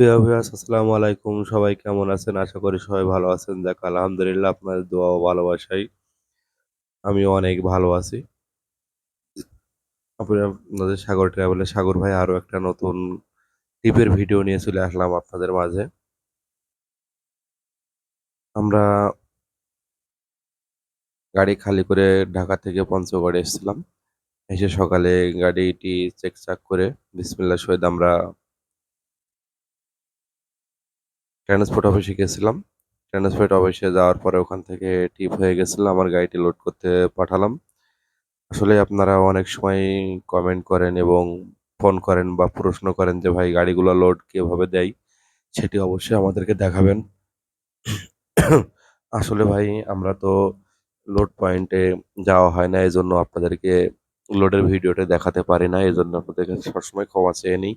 প্রিয় ভিউয়ার্স আসসালামু আলাইকুম। সবাই কেমন আছেন? আশা করি সবাই ভালো আছেন। দেখ, আলহামদুলিল্লাহ আপনাদের দোয়া ভালোবাসাই আমি অনেক ভালো আছি। আপনাদের সাগর ট্রাভেলের সাগর ভাই আরও একটা নতুন ট্রিপের ভিডিও নিয়ে চলে আসলাম আপনাদের মাঝে। আমরা গাড়ি খালি করে ঢাকা থেকে পঞ্চগড়ে এসেছিলাম। এসে সকালে গাড়িটি চেক চাক করে বিসমিল্লা সহিত আমরা ট্রান্সপোর্ট অফিসে গেছিলাম। ট্রান্সপোর্ট অফিসে যাওয়ার পরে ওখান থেকে টিপ হয়ে গেছিল, আমার গাড়িটি লোড করতে পাঠালাম। আসলে আপনারা অনেক সময় কমেন্ট করেন এবং ফোন করেন বা প্রশ্ন করেন যে, ভাই, গাড়িগুলো লোড কীভাবে দেয়? সেটি অবশ্যই আমাদেরকে দেখাবেন। আসলে ভাই, আমরা তো লোড পয়েন্টে যাওয়া হয় না এই জন্য আপনাদেরকে লোডের ভিডিওটা দেখাতে পারি না এই জন্য আপনাদেরকে সবসময় ক্ষমা চেয়ে নিই।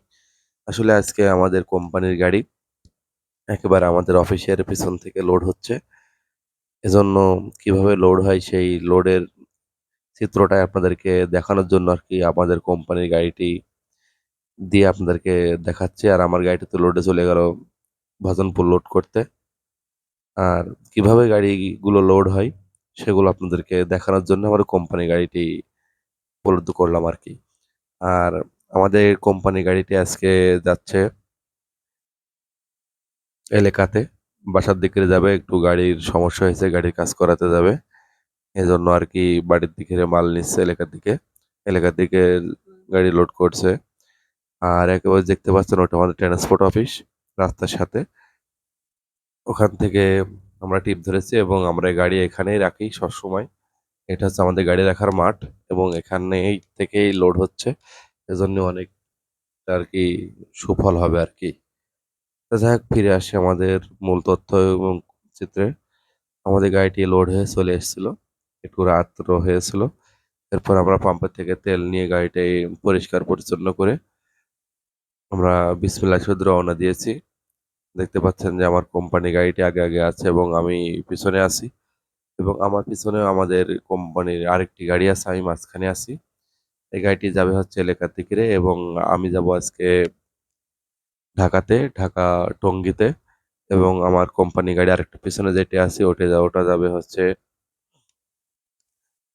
আসলে আজকে আমাদের কোম্পানির গাড়ি একেবারে আমাদের অফিসের পিছন থেকে লোড হচ্ছে। এজন্য কীভাবে লোড হয় সেই লোডের চিত্রটা আপনাদেরকে দেখানোর জন্য আর কি আমাদের কোম্পানির গাড়িটি দিয়ে আপনাদেরকে দেখাচ্ছি। আর আমার গাড়িটি তো লোডে চলে গেল ভজনপুর লোড করতে। আর কীভাবে গাড়িগুলো লোড হয় সেগুলো আপনাদেরকে দেখানোর জন্য আমার কোম্পানি গাড়িটি উপলব্ধ করলাম আর কি। আর আমাদের কোম্পানি গাড়িটি আজকে যাচ্ছে এলাকাতে। বাসার দিকে যাবে, একটু গাড়ির সমস্যা হয়েছে, গাড়ির কাজ করাতে যাবে। এজন্য আর কি বাড়ির দিকে মাল নিচ্ছে এলাকার দিকে। এলাকার দিকে গাড়ি লোড করছে। আর একেবারে দেখতে পাচ্ছেন ওটা আমাদের ট্রান্সপোর্ট অফিস রাস্তার সাথে। ওখান থেকে আমরা টিপ ধরেছি এবং আমরা গাড়ি এখানেই রাখি সবসময়। এটা হচ্ছে আমাদের গাড়ি রাখার মাঠ এবং এখানেই থেকেই লোড হচ্ছে। এজন্য অনেক আর কি সুফল হবে আর কি। যাই হোক, ফিরে আসি আমাদের মূল তথ্য এবং চিত্রে। আমাদের গাড়িটি লোড হয়ে চলে এসেছিল, একটু রাত্র হয়েছিল। এরপর আমরা পাম্পের থেকে তেল নিয়ে গাড়িটাই পরিষ্কার পরিচ্ছন্ন করে আমরা বিসমিল্লা শুধু রওনা দিয়েছি। দেখতে পাচ্ছেন যে আমার কোম্পানি গাড়িটি আগে আগে আছে এবং আমি পিছনে আছি এবং আমার পিছনে আমাদের কোম্পানির আরেকটি গাড়ি আছে, আমি মাঝখানে আছি। এই গাড়িটি যাবে হচ্ছে এলাকার দিকে এবং আমি যাব আজকে ঢাকাতে, ঢাকা টঙ্গিতে এবং আমার কোম্পানি গাড়ি আরেকটা পিছনে যেটি আছে, ওটা যা, ওটা যাবে হচ্ছে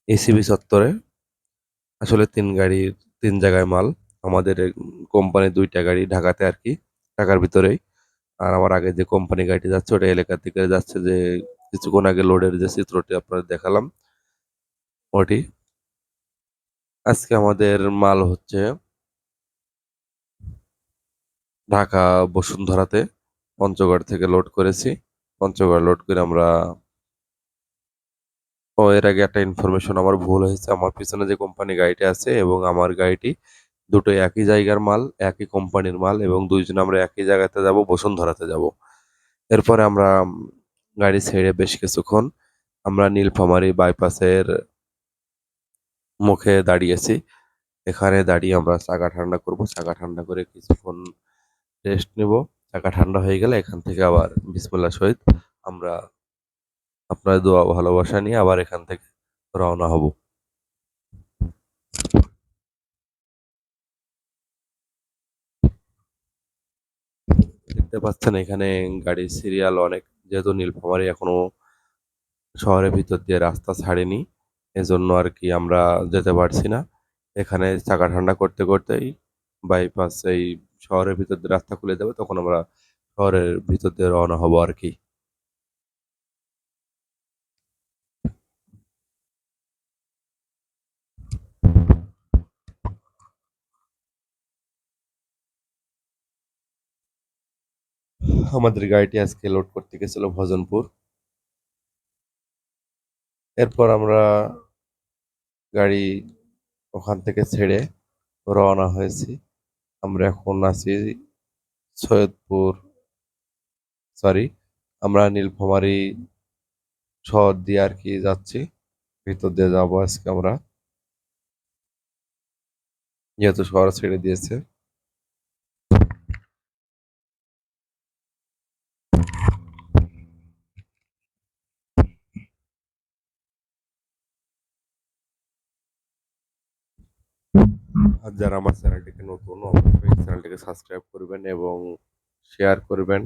এসিবি চত্বরে। আসলে তিন গাড়ির, তিন জায়গায় মাল। আমাদের কোম্পানির দুইটা গাড়ি ঢাকাতে আর কি, ঢাকার ভিতরেই। আর আমার আগে যে কোম্পানি গাড়িটি যাচ্ছে, ওটা এলাকার দিকে যাচ্ছে যে কিছুক্ষণ আগে লোডের যে চিত্রটি আপনাদের দেখালাম, ওটি। আজকে আমাদের মাল হচ্ছে ঢাকা, বসুন্ধরাতে পঞ্চগড় থেকে লোড করেছি। পঞ্চগড় লোড করে আমরা ও, এর আগে একটা ইনফরমেশন আমার ভুল হয়েছে। আমার পিছনে যে কোম্পানি গাড়িটি আছে এবং আমার গাড়িটি দুটো একই জায়গার মাল, একই কোম্পানির মাল এবং দুইজন আমরা একই জায়গাতে যাব, বসুন্ধরাতে যাব। এরপরে আমরা গাড়ি ছেড়ে বেশ কিছুক্ষণ আমরা নীলফামারী বাইপাসের মুখে দাঁড়িয়েছি। এখানে দাঁড়িয়ে আমরা চাকা ঠান্ডা করব। চাকা ঠান্ডা করে কিছুক্ষণ রেস্ট নেব। চাকা ঠান্ডা হয়ে গেলে এখান থেকে আবার বিসমুল্লাহ সহিত আমরা আপনার দোয়া ভালোবাসা নিয়ে আবার এখান থেকে রওনা হব। দেখতে পাচ্ছেন এখানে গাড়ির সিরিয়াল অনেক, যেহেতু নীলফামারী এখনও শহরের ভিতর দিয়ে রাস্তা ছাড়েনি, এজন্য আর কি আমরা যেতে পারছি না। এখানে চাকা ঠান্ডা করতে করতেই বাইপাস এই শহরের ভিতর দিয়ে রাস্তা খুলে যাবে তখন আমরা শহরের ভিতর দিয়ে রওনা হব আর কি। আমাদের গাড়িটি আজকে লোড করতে গেছিল ভজনপুর। এরপর আমরা গাড়ি ওখান থেকে ছেড়ে রওনা হয়েছি। আমরা এখন আছি সৈয়দপুর সরি আমরা নীলফামারি শহর দিয়ে আর কি যাচ্ছি। ভিতর দিয়ে যাব আজকে আমরা। যেহেতু শহর ছেড়ে দিয়েছে আর যারা আমার চ্যানেলটিকে নতুন, অবশ্যই চ্যানেলটিকে সাবস্ক্রাইব করবেন এবং শেয়ার করবেন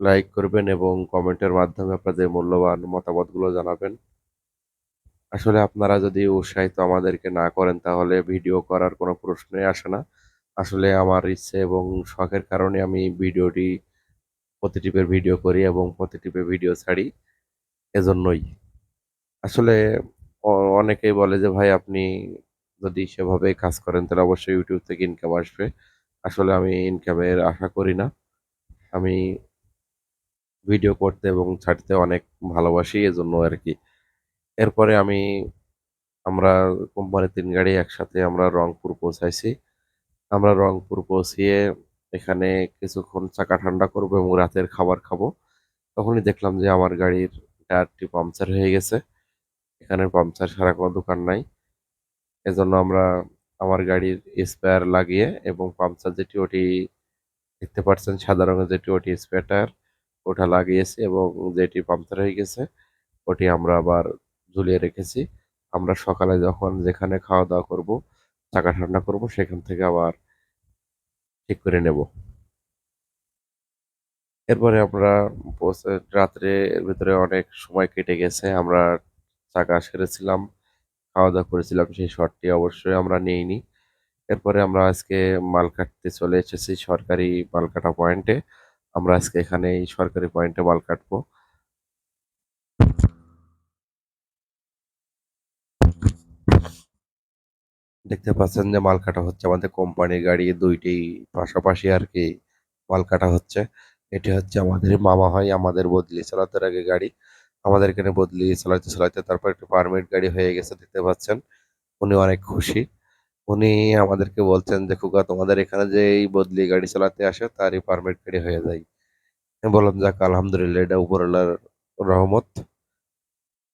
লাইক করবেন এবং কমেন্টের মাধ্যমে আপনাদের মূল্যবান মতামতগুলো জানাবেন। আসলে আপনারা যদি উৎসাহিত আমাদেরকে না করেন, তাহলে ভিডিও করার কোনো প্রশ্নই আসে না। আসলে আমার ইচ্ছে এবং শখের কারণে আমি ভিডিওটি, প্রতি টিপের ভিডিও করি এবং প্রতি টিপে ভিডিও ছাড়ি এজন্যই। আসলে অনেকেই বলে যে, ভাই, আপনি যদি সেভাবে কাজ করেন, তাহলে অবশ্যই ইউটিউব থেকে ইনকাম আসবে। আসলে আমি ইনকামের আশা করি না। আমি ভিডিও করতে এবং ছাড়তে অনেক ভালোবাসি, এজন্য আর কি এরপরে আমি, আমরা কোম্পানির তিন গাড়ি একসাথে আমরা রংপুর পৌঁছাইছি। আমরা রংপুর পৌঁছিয়ে এখানে কিছুক্ষণ চাকা ঠান্ডা করব এবং রাতের খাবার খাব। তখনই দেখলাম যে আমার গাড়ির টায়ারটি পাংচার হয়ে গেছে। এখানে পাংচার সারা কোনো দোকান নাই। এজন্য আমরা আমার গাড়ির স্পেয়ার লাগিয়ে এবং পাংচার যেটি ওটি দেখতে পাচ্ছেন সাদা রঙের যেটি ওটি স্পেয়ার ওটা লাগিয়েছি এবং যেটি পাংচার হয়ে গেছে, ওটি আমরা আবার ঝুলিয়ে রেখেছি। আমরা সকালে যখন যেখানে খাওয়া দাওয়া করব, চাকা ঠান্ডা করব, সেখান থেকে আবার ঠিক করে নেব। এরপরে আমরা রাত্রে এর ভিতরে অনেক সময় কেটে গেছে, আমরা চাকা সেরেছিলাম। খাওয়া দাওয়া করেছিলাম, সেই শটটি অবশ্যই আমরা নিইনি। এরপরে আমরা আজকে মাল কাটতে চলে এসেছি সরকারি মাল কাটা পয়েন্টে। আমরা আজকে এখানে এই সরকারি পয়েন্টে মাল কাটবো। দেখতে পাচ্ছেন যে মাল কাটা হচ্ছে আমাদের কোম্পানির গাড়ি দুইটি পাশাপাশি আর কি মাল কাটা হচ্ছে। এটি হচ্ছে আমাদের মামা হয় আমাদের বদলি চালাতে আগে গাড়ি। আমাদের এখানে বদলি, চালাইতে চালাইতে তারপর একটা পারমিট গাড়ি হয়ে গেছে, দেখতে পাচ্ছেন। উনি অনেক খুশি। উনি আমাদেরকে বলছেন যে খুকা তোমাদের এখানে যে এই বদলি গাড়ি চালাতে আসে, তারই পারমিট গাড়ি হয়ে যায়। বললাম, যাক, আলহামদুলিল্লাহ, এটা উপরওয়ালার রহমত।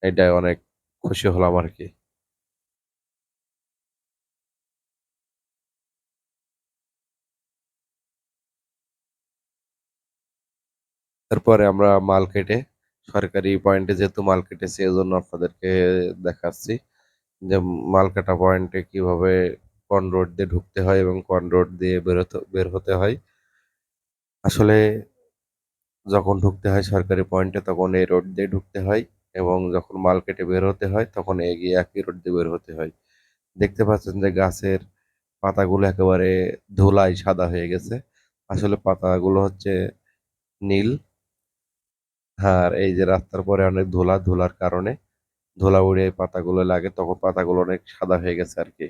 এটাই অনেক খুশি হলাম আর কি। তারপরে আমরা মাল কেটে সরকারি পয়েন্টে যেহেতু মাল কেটেছি, এজন্য আপনাদেরকে দেখাচ্ছি যে মাল কাটা পয়েন্টে কীভাবে কোন রোড দিয়ে ঢুকতে হয় এবং কোন রোড দিয়ে বেরোতে বের হতে হয়। আসলে যখন ঢুকতে হয় সরকারি পয়েন্টে তখন এই রোড দিয়ে ঢুকতে হয় এবং যখন মাল কেটে বের হতে হয়, তখন এগিয়ে একই রোড দিয়ে বের হতে হয়। দেখতে পাচ্ছেন যে গাছের পাতাগুলো একেবারে ধুলায় সাদা হয়ে গেছে। আসলে পাতাগুলো হচ্ছে নীল। আর এই যে রাস্তার পরে অনেক ধুলা, ধুলার কারণে ধুলা উড়ে পাতাগুলো লাগে, তখন পাতাগুলো অনেক সাদা হয়ে গেছে আর কি।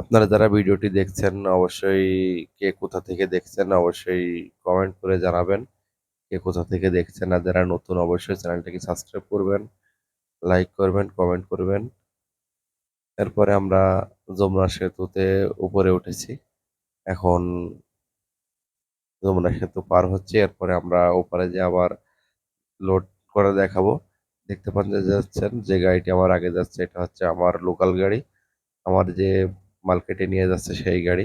আপনারা যারা ভিডিওটি দেখছেন, অবশ্যই কে কোথা থেকে দেখছেন, অবশ্যই কমেন্ট করে জানাবেন। কে কোথা থেকে দেখছেন আর যারা নতুন, অবশ্যই চ্যানেলটাকে সাবস্ক্রাইব করবেন লাইক করবেন কমেন্ট করবেন। এরপরে আমরা যমুনা সেতুতে উপরে উঠেছি। এখন যমুনা সেতু পার হচ্ছে। এরপরে আমরা ওপারে যে আবার লোড করে দেখাবো। দেখতে পান যে যাচ্ছেন, যে গাড়িটি আমার আগে যাচ্ছে, এটা হচ্ছে আমার লোকাল গাড়ি। আমার যে মার্কেটে নিয়ে যাচ্ছে সেই গাড়ি।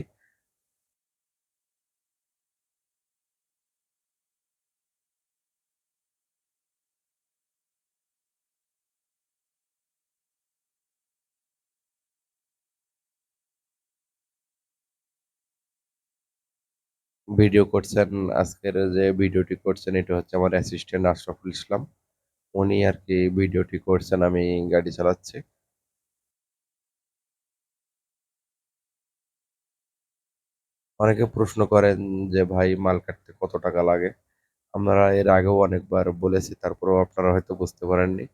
ভিডিও করছেন, আজকের যে ভিডিওটি করছেন, এটা হচ্ছে আমার অ্যাসিস্ট্যান্ট আশরাফুল ইসলাম। উনি আর কি ভিডিওটি করছেন, আমি গাড়ি চালাচ্ছি। অনেকে প্রশ্ন করেন যে, ভাই, মাল কাটতে কত টাকা লাগে? আমরা এর আগেও অনেকবার বলেছি, তারপরেও আপনারা হয়তো বুঝতে পারেননি।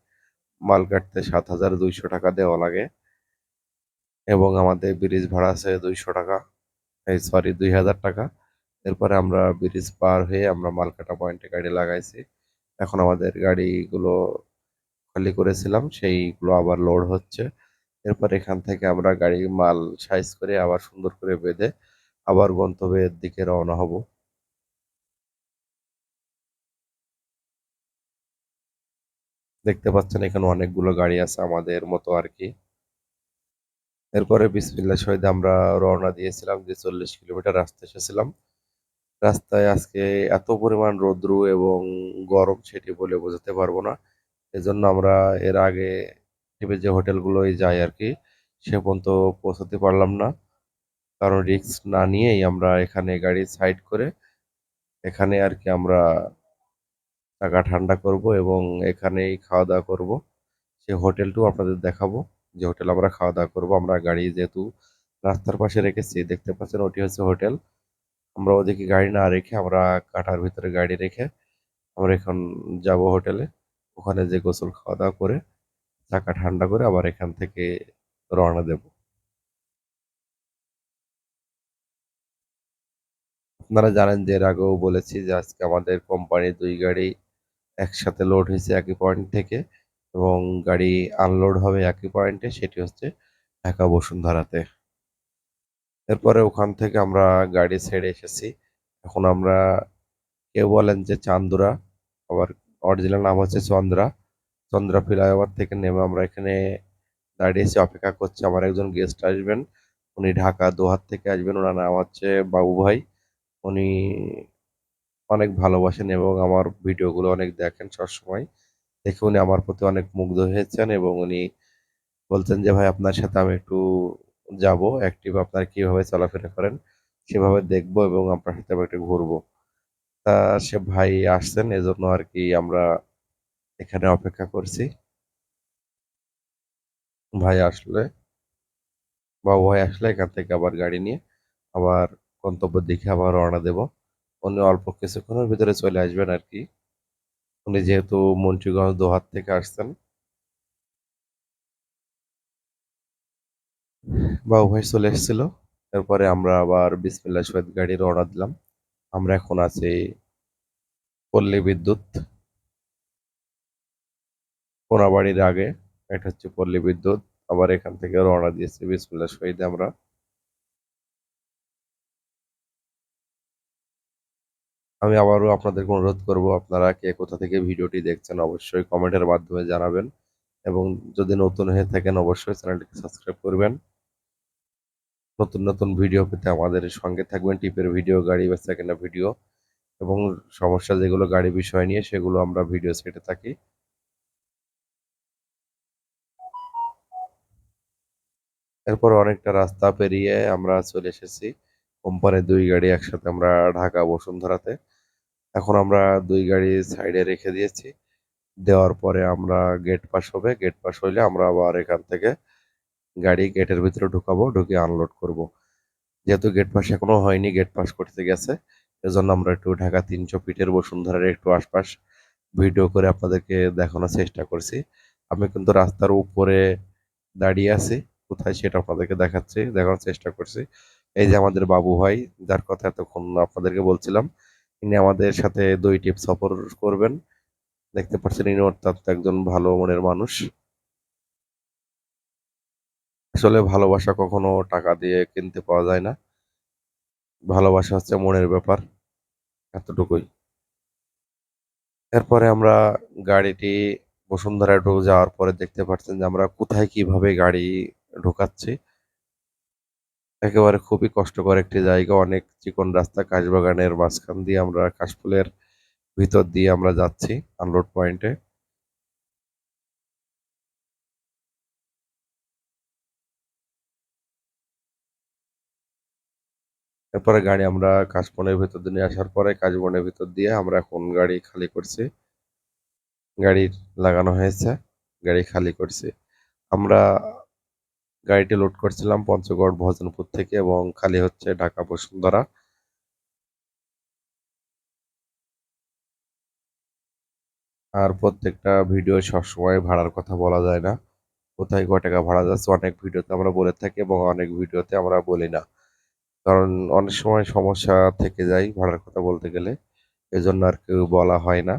মাল কাটতে সাত হাজার দুইশো টাকা দেওয়া লাগে এবং আমাদের ব্রিজ ভাড়া আছে দুইশো টাকা। এই সরি দুই হাজার টাকা। এরপরে আমরা ব্রিজ পার হয়ে আমরা মালকাটা পয়েন্টে গাড়ি লাগাইছি। এখন আমাদের গাড়িগুলো খালি করেছিলাম, সেইগুলো আবার লোড হচ্ছে। এরপর এখান থেকে আমরা গাড়ি মাল সাইজ করে আবার সুন্দর করে বেঁধে আবার গন্তব্যের দিকে রওনা হব। দেখতে পাচ্ছেন এখানে অনেকগুলো গাড়ি আছে আমাদের মতো আর কি। এরপরে বিসমিল্লা শহীদ আমরা রওনা দিয়েছিলাম যে চল্লিশ কিলোমিটার রাস্তা এসেছিলাম। রাস্তায় আজকে এত পরিমাণ রৌদ্রু এবং গরম সেটি বলে বোঝাতে পারব না। এজন্য আমরা এর আগে যে হোটেলগুলোয় যাই আর কি, সে পর্যন্ত পৌঁছাতে পারলাম না। কারণ রিস্ক না নিয়েই আমরা এখানে গাড়ি সাইড করে এখানে আর কি আমরা টাকা ঠান্ডা করব এবং এখানেই খাওয়া দাওয়া করব। সেই হোটেলটাও আপনাদের দেখাবো, যে হোটেল আমরা খাওয়া দাওয়া করব। আমরা গাড়ি যেহেতু রাস্তার পাশে রেখেছি, দেখতে পাচ্ছেন ওটি হচ্ছে হোটেল। আমরা ওদিকে গাড়ি না রেখে আমরা কাটার ভিতরে গাড়ি রেখে আমরা এখন যাব হোটেলে ওখানে যে গোসল খাওয়া দাওয়া করে, চাকা ঠান্ডা করে আবার এখান থেকে রওনা দেব। আপনারা জানেন যে এর আগেও বলেছি যে আজকে আমাদের কোম্পানির দুই গাড়ি একসাথে লোড হয়েছে একই পয়েন্ট থেকে এবং গাড়ি আনলোড হবে একই পয়েন্টে সেটি হচ্ছে ঢাকা বসুন্ধরাতে এরপরে ওখান থেকে আমরা গাড়ি ছেড়ে এসেছি। এখন আমরা কেউ বলেন যে চান্দুরা, আবার অরিজিনাল নাম হচ্ছে চন্দ্রা। চন্দ্রা ফ্লাইওভার থেকে নেমে আমরা এখানে দাঁড়িয়েছি, অপেক্ষা করছি। আমার একজন গেস্ট আসবেন, উনি ঢাকা দোহার থেকে আসবেন। ওনার নাম হচ্ছে বাবু ভাই। উনি অনেক ভালোবাসেন এবং আমার ভিডিওগুলো অনেক দেখেন সবসময়। দেখে উনি আমার প্রতি অনেক মুগ্ধ হয়েছেন এবং উনি বলছেন যে, ভাই, আপনার সাথে আমি একটু যাব অ্যাক্টিভ আপনার কীভাবে চলাফেরা করেন সেভাবে দেখব এবং আপনার সাথে একটু ঘুরবো। তা সে ভাই আসছেন, এজন্য আর কি আমরা এখানে অপেক্ষা করছি। ভাই আসলে বা ভাই আসলে এখান থেকে আবার গাড়ি নিয়ে আবার গন্তব্যের দিকে আবার রওনা দেব। উনি অল্প কিছুক্ষণের ভিতরে চলে আসবেন আর কি। উনি যেহেতু মন্ত্রীগঞ্জ দোহার থেকে আসছেন বাবু উভয় চলে এসেছিল। এরপরে আমরা আবার বিসমিল্লা সহিত গাড়ি রওনা দিলাম। আমরা এখন আছি পল্লী বিদ্যুৎ। কোনাবাড়ির আগে, এটা হচ্ছে পল্লী বিদ্যুৎ। আবার এখান থেকে রওনা দিয়েছি বিসমিল্লা সহিত আমরা। আমি আবারও আপনাদেরকে অনুরোধ করব, আপনারা কে কোথা থেকে ভিডিওটি দেখছেন অবশ্যই কমেন্টের মাধ্যমে জানাবেন। এবং যদি নতুন হয়ে থাকেন, অবশ্যই চ্যানেলটিকে সাবস্ক্রাইব করবেন। নতুন নতুন ভিডিও পেতে আমাদের সঙ্গে থাকবেন। টিপের ভিডিও গাড়ি বা সেকেন্ড ভিডিও এবং সমস্যা যেগুলো গাড়ি বিষয় নিয়ে, সেগুলো আমরা ভিডিও সেটে থাকি। এরপর অনেকটা রাস্তা পেরিয়ে আমরা চলে এসেছি। কোম্পানির দুই গাড়ি একসাথে আমরা ঢাকা, বসুন্ধরাতে। এখন আমরা দুই গাড়ি সাইডে রেখে দিয়েছি। দেওয়ার পরে আমরা গেট পাস হবে। গেট পাস হইলে আমরা আবার এখান থেকে গাড়ি গেটের ভিতরে ঢুকাবো ঢুকে আনলোড করব। যেহেতু গেট পাস এখনও হয়নি গেট পাস করতে গেছে, এজন্য আমরা একটু ঢাকা তিনশো ফিটের বসুন্ধরার একটু আশপাশ ভিডিও করে আপনাদেরকে দেখানোর চেষ্টা করছি। আমি কিন্তু রাস্তার উপরে দাঁড়িয়ে আছি, কোথায় সেটা আপনাদেরকে দেখাচ্ছি, দেখানোর চেষ্টা করছি। এই যে আমাদের বাবু ভাই, যার কথা এতক্ষণ আপনাদেরকে বলছিলাম, ইনি আমাদের সাথে দুই টিপ সফর করবেন। দেখতে পাচ্ছেন ইনি অত্যন্ত একজন ভালো মনের মানুষ। আসলে ভালোবাসা কখনো টাকা দিয়ে কিনতে পাওয়া যায় না। ভালোবাসা হচ্ছে মনের ব্যাপার, এতটুকুই। এরপরে আমরা গাড়িটি বসুন্ধরা ঢুক, যাওয়ার পরে দেখতে পাচ্ছেন যে আমরা কোথায় কীভাবে গাড়ি ঢোকাচ্ছি। একেবারে খুবই কষ্টকর একটি জায়গা, অনেক চিকন রাস্তা, কাশবাগানের মাঝখান দিয়ে আমরা কাশফুলের ভিতর দিয়ে আমরা যাচ্ছি আনলোড পয়েন্টে এরপরে গাড়ি আমরা কাশবনের ভিতর দিয়ে নিয়ে আসার পরে কাশবনের ভিতর দিয়ে আমরা এখন গাড়ি খালি করছি। গাড়ি লাগানো হয়েছে, গাড়ি খালি করছি। আমরা গাড়িটি লোড করছিলাম পঞ্চগড়, ভজনপুর থেকে এবং খালি হচ্ছে ঢাকা, বসুন্ধরা। আর প্রত্যেকটা ভিডিও সবসময় ভাড়ার কথা বলা যায় না। কোথায় ক টাকা ভাড়া যাচ্ছে অনেক ভিডিওতে আমরা বলে থাকি এবং অনেক ভিডিওতে আমরা বলি না। কারণ অনেক সময় সমস্যা থেকে যায় ভাড়ার কথা বলতে গেলে। এজন্য আর কেউ বলা হয় না।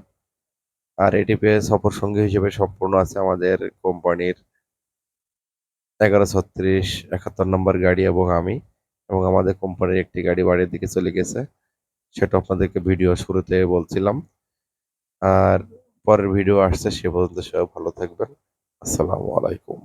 আর এটিপি সফর সঙ্গী হিসেবে সম্পূর্ণ আছে আমাদের কোম্পানির এগারো ছত্রিশ, একাত্তর নম্বর গাড়ি এবং আমি এবং আমাদের কোম্পানির একটি গাড়ি বাড়ির দিকে চলে গেছে। সেটা আপনাদেরকে ভিডিও শুরুতে বলছিলাম। আর পরের ভিডিও আসছে সে পর্যন্ত সবাই ভালো থাকবেন। আসসালামু আলাইকুম।